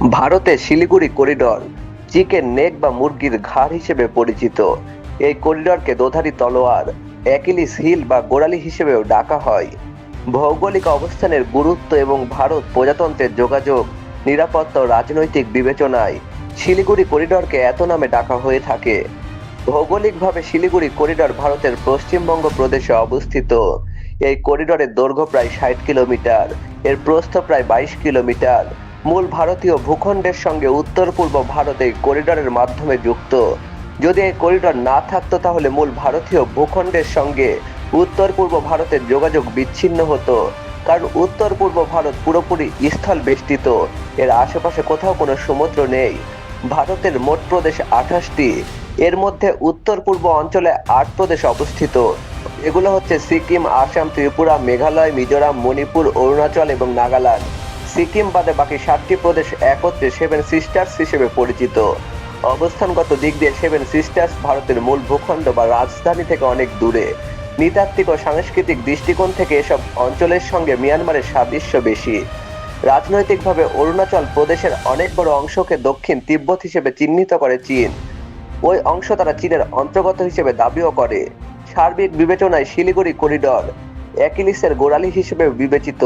ভারতে Siliguri corridor, chicken neck বা মুরগির ঘাড় হিসেবে পরিচিত। এই করিডরকে দোধারি তলোয়ার, অ্যাকিলিস হিল বা গোড়ালি হিসেবেও ডাকা হয়। ভৌগোলিক অবস্থানের গুরুত্ব এবং ভারত প্রজাতন্ত্রের যোগাযোগ, নিরাপত্তা ও রাজনৈতিক বিবেচনায় শিলিগুড়ি করিডরকে এত নামে ডাকা হয়ে থাকে। ভৌগোলিকভাবে শিলিগুড়ি করিডর ভারতের পশ্চিমবঙ্গ প্রদেশে অবস্থিত। এই করিডরের দৈর্ঘ্য প্রায় ষাট কিলোমিটার, এর প্রস্থ প্রায় বাইশ কিলোমিটার। মূল ভারতীয় ভূখণ্ডের সঙ্গে উত্তর পূর্ব ভারত এই করিডরের মাধ্যমে যুক্ত। যদি এই করিডর না থাকতো, তাহলে মূল ভারতীয় ভূখণ্ডের সঙ্গে উত্তর পূর্ব ভারতের যোগাযোগ বিচ্ছিন্ন হতো। কারণ উত্তর পূর্ব ভারত পুরোপুরি স্থল বেষ্টিত। এর আশেপাশে কোথাও কোনো সমুদ্র নেই। ভারতের মোট প্রদেশ আঠাশটি। এর মধ্যে উত্তর পূর্ব অঞ্চলে আট প্রদেশ অবস্থিত। এগুলো হচ্ছে সিকিম, আসাম, ত্রিপুরা, মেঘালয়, মিজোরাম, মণিপুর, অরুণাচল এবং নাগাল্যান্ড। সিকিম বাদে বাকি সাতটি প্রদেশ একত্রে সেভেন সিস্টার্স হিসেবে পরিচিত। অবস্থানগত দিক দিয়ে সেভেন সিস্টার্স ভারতের মূল ভূখণ্ড বা রাজধানী থেকে অনেক দূরে। নৃতাত্ত্বিক ও সাংস্কৃতিক দৃষ্টিকোণ থেকে এসব অঞ্চলের সঙ্গে মিয়ানমারের সাদৃশ্য বেশি। রাজনৈতিকভাবে অরুণাচল প্রদেশের অনেক বড় অংশকে দক্ষিণ তিব্বত হিসেবে চিহ্নিত করে চীন। ওই অংশ তারা চীনের অন্তর্গত হিসেবে দাবিও করে। সার্বিক বিবেচনায় শিলিগুড়ি করিডর, অ্যাকিলিসের গোড়ালি হিসেবে বিবেচিত।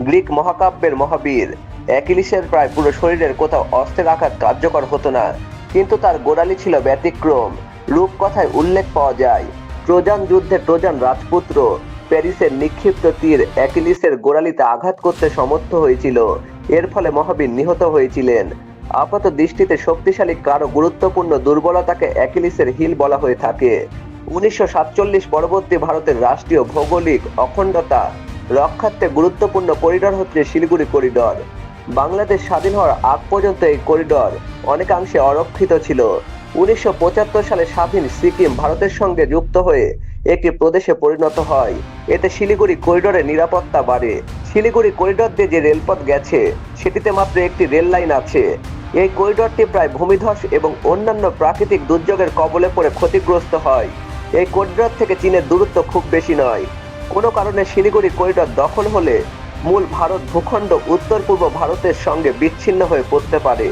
গ্রিক মহাকাব্যের মহাবীর। অ্যাকিলিসের প্রায় পুরো শরীরের কোথাও অস্ত্রের আঘাত কার্যকর হতো না, কিন্তু তার গোড়ালি ছিল ব্যতিক্রম। রূপকথায় উল্লেখ পাওয়া যায় ট্রোজান যুদ্ধে ট্রোজান রাজপুত্র প্যারিসের নিক্ষিপ্ত তীর অ্যাকিলিসের গোড়ালিতে আঘাত করতে সমর্থ হয়েছিল, এর ফলে মহাবীর নিহত হয়েছিলেন। আপাত দৃষ্টিতে শক্তিশালী কারও গুরুত্বপূর্ণ দুর্বলতাকে অ্যাকিলিসের হিল বলা হয়ে থাকে। উনিশশো সাতচল্লিশ পরবর্তী ভারতের রাষ্ট্রীয় ভৌগোলিক অখণ্ডতা রক্ষার্থে গুরুত্বপূর্ণ করিডর হচ্ছে শিলিগুড়ি করিডর। বাংলাদেশ স্বাধীন হওয়ার আগ পর্যন্ত এই করিডর অনেকাংশে অরক্ষিত ছিল। উনিশশো পঁচাত্তর সালে স্বাধীন সিকিম ভারতের সঙ্গে যুক্ত হয়ে একটি প্রদেশে পরিণত হয়। এতে শিলিগুড়ি করিডোরের নিরাপত্তা বাড়ে। শিলিগুড়ি করিডর দিয়ে যে রেলপথ গেছে, সেটিতে মাত্র একটি রেল লাইন আছে। এই করিডরটি প্রায় ভূমিধস এবং অন্যান্য প্রাকৃতিক দুর্যোগের কবলে পড়ে ক্ষতিগ্রস্ত হয়। এই করিডর থেকে চীনের দূরত্ব খুব বেশি নয়। কোনো কারণে শিলিগুড়ি করিডর দখল হলে মূল ভারত ভূখণ্ড উত্তর পূর্ব ভারতের সঙ্গে বিচ্ছিন্ন হয়ে পড়তে পারে।